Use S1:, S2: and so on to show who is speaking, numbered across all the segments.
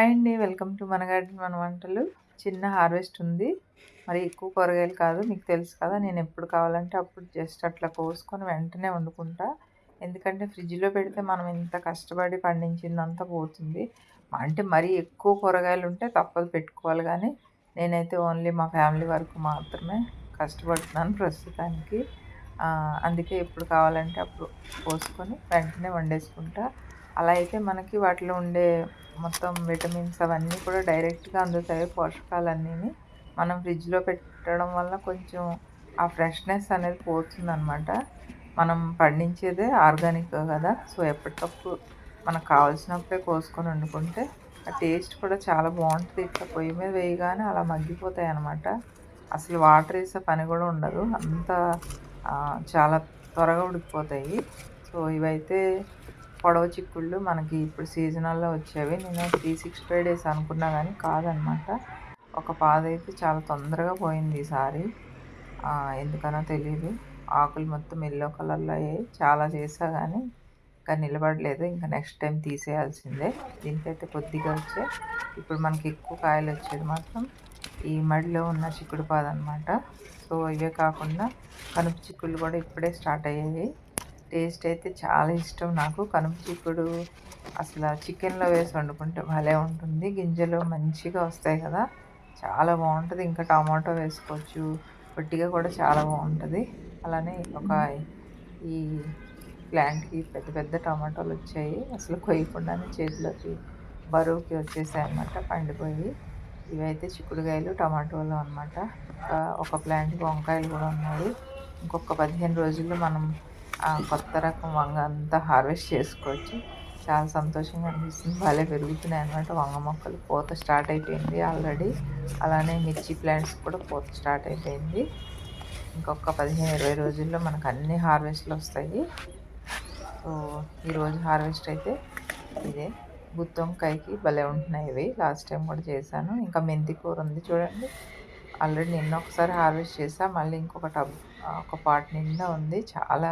S1: Hi అండి welcome to మన garden మన వంటలు. చిన్న హార్వెస్ట్ ఉంది. మరి ఎక్కువ కూరగాయలు కాదు మీకు తెలుసు కదా నేను ఎప్పుడు కావాలంటే అప్పుడు జస్ట్ అట్లా కోసుకొని వెంటనే వండుకుంటా. ఎందుకంటే ఫ్రిడ్జ్లో పెడితే మనం ఇంత కష్టపడి పండించిందంతా పోతుంది. అంటే మరీ ఎక్కువ కూరగాయలు ఉంటే తప్పదు పెట్టుకోవాలి కానీ నేనైతే ఓన్లీ మా ఫ్యామిలీ వరకు మాత్రమే కష్టపడుతున్నాను ప్రస్తుతానికి. అందుకే ఎప్పుడు కావాలంటే అప్పుడు కోసుకొని వెంటనే వండేసుకుంటా. అలా అయితే మనకి వాటిలో ఉండే మొత్తం విటమిన్స్ అవన్నీ కూడా డైరెక్ట్గా అందుతాయి పోషకాలన్నీ మనం ఫ్రిడ్జ్లో పెట్టడం వల్ల కొంచెం ఆ ఫ్రెష్నెస్ అనేది పోతుందన్నమాట. మనం పండించేదే ఆర్గానిక్ కదా సో ఎప్పటికప్పుడు మనకు కావాల్సినప్పుడే కోసుకొని వండుకుంటే ఆ టేస్ట్ కూడా చాలా బాగుంటుంది. ఇట్లా పొయ్యి మీద వేయగానే అలా మగ్గిపోతాయి అనమాట అసలు వాటర్ వేసే పని కూడా ఉండదు. అంత చాలా త్వరగా ఉడికిపోతాయి. సో ఇవైతే పొడవ చిక్కుళ్ళు మనకి ఇప్పుడు సీజనల్లో వచ్చేవి. నేను త్రీ సిక్స్ ఫైవ్ డేస్ అనుకున్నా కానీ కాదనమాట. ఒక పాద అయితే చాలా తొందరగా పోయింది ఈసారి. ఎందుకనో తెలియదు ఆకులు మొత్తం ఎల్లో కలర్లో అయ్యాయి. చాలా చేసా కానీ ఇంకా నిలబడలేదు. ఇంకా నెక్స్ట్ టైం తీసేయాల్సిందే. దీనికైతే కొద్దిగా వచ్చే. ఇప్పుడు మనకి ఎక్కువ కాయలు వచ్చేది మాత్రం ఈ మడిలో ఉన్న చిక్కుడు పాద అనమాట సో ఇవే కాకుండా కనుపు చిక్కుళ్ళు కూడా ఇప్పుడే స్టార్ట్ అయ్యాయి. టేస్ట్ అయితే చాలా ఇష్టం నాకు. కనుపు చిక్కుడు అసలు చికెన్లో వేసి వండుకుంటే భలే ఉంటుంది. గింజలు మంచిగా వస్తాయి కదా. చాలా బాగుంటుంది. ఇంకా టమాటో వేసుకోవచ్చు. పొట్టిగా కూడా చాలా బాగుంటుంది. అలానే ఒక ఈ ప్లాంట్కి పెద్ద పెద్ద టమాటోలు వచ్చాయి. అసలు కొయ్యకుండానే చేతిలోకి బరువుకి వచ్చేసాయి అన్నమాట పండిపోయి. ఇవైతే చిక్కుడుకాయలు టమాటోలు అనమాట ఒక ప్లాంట్కి వంకాయలు కూడా ఉన్నాయి. ఇంకొక పదిహేను రోజుల్లో మనం కొత్త రకం వంగ అంతా హార్వెస్ట్ చేసుకోవచ్చు. చాలా సంతోషంగా అనిపిస్తుంది. భలే పెరుగుతున్నాయి అనమాట వంగ మొక్కలు. పూత స్టార్ట్ అయిపోయింది ఆల్రెడీ. అలానే మిర్చి ప్లాంట్స్ కూడా పూత స్టార్ట్ అయిపోయింది. ఇంకొక పదిహేను ఇరవై రోజుల్లో మనకు అన్ని హార్వెస్ట్లు వస్తాయి. సో ఈరోజు హార్వెస్ట్ అయితే ఇదే. గుత్తొంకాయకి భలే ఉంటున్నాయి ఇవి. లాస్ట్ టైం కూడా చేశాను. ఇంకా మెంతి కూర ఉంది చూడండి. ఆల్రెడీ నిన్న ఒకసారి హార్వెస్ట్ చేసా. మళ్ళీ ఇంకొక టబ్ ఒక పాట్ నిండా ఉంది. చాలా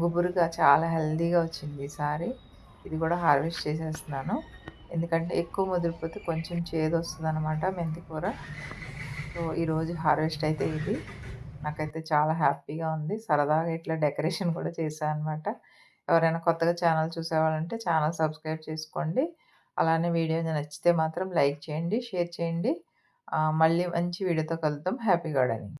S1: గుబురుగా చాలా హెల్దీగా వచ్చింది ఈసారి ఇది కూడా హార్వెస్ట్ చేసేస్తున్నాను. ఎందుకంటే ఎక్కువ ముదిరిపోతే కొంచెం చేదు వస్తుంది అనమాట మెంతికూర. సో ఈరోజు హార్వెస్ట్ అయితే ఇది. నాకైతే చాలా హ్యాపీగా ఉంది. సరదాగా ఇట్లా డెకరేషన్ కూడా చేశాను అనమాట ఎవరైనా కొత్తగా ఛానల్ చూసేవాళ్ళంటే ఛానల్ సబ్స్క్రైబ్ చేసుకోండి. అలానే వీడియో నచ్చితే మాత్రం లైక్ చేయండి షేర్ చేయండి. మళ్ళీ మంచి వీడియోతో కలుద్దాం. Happy gardening.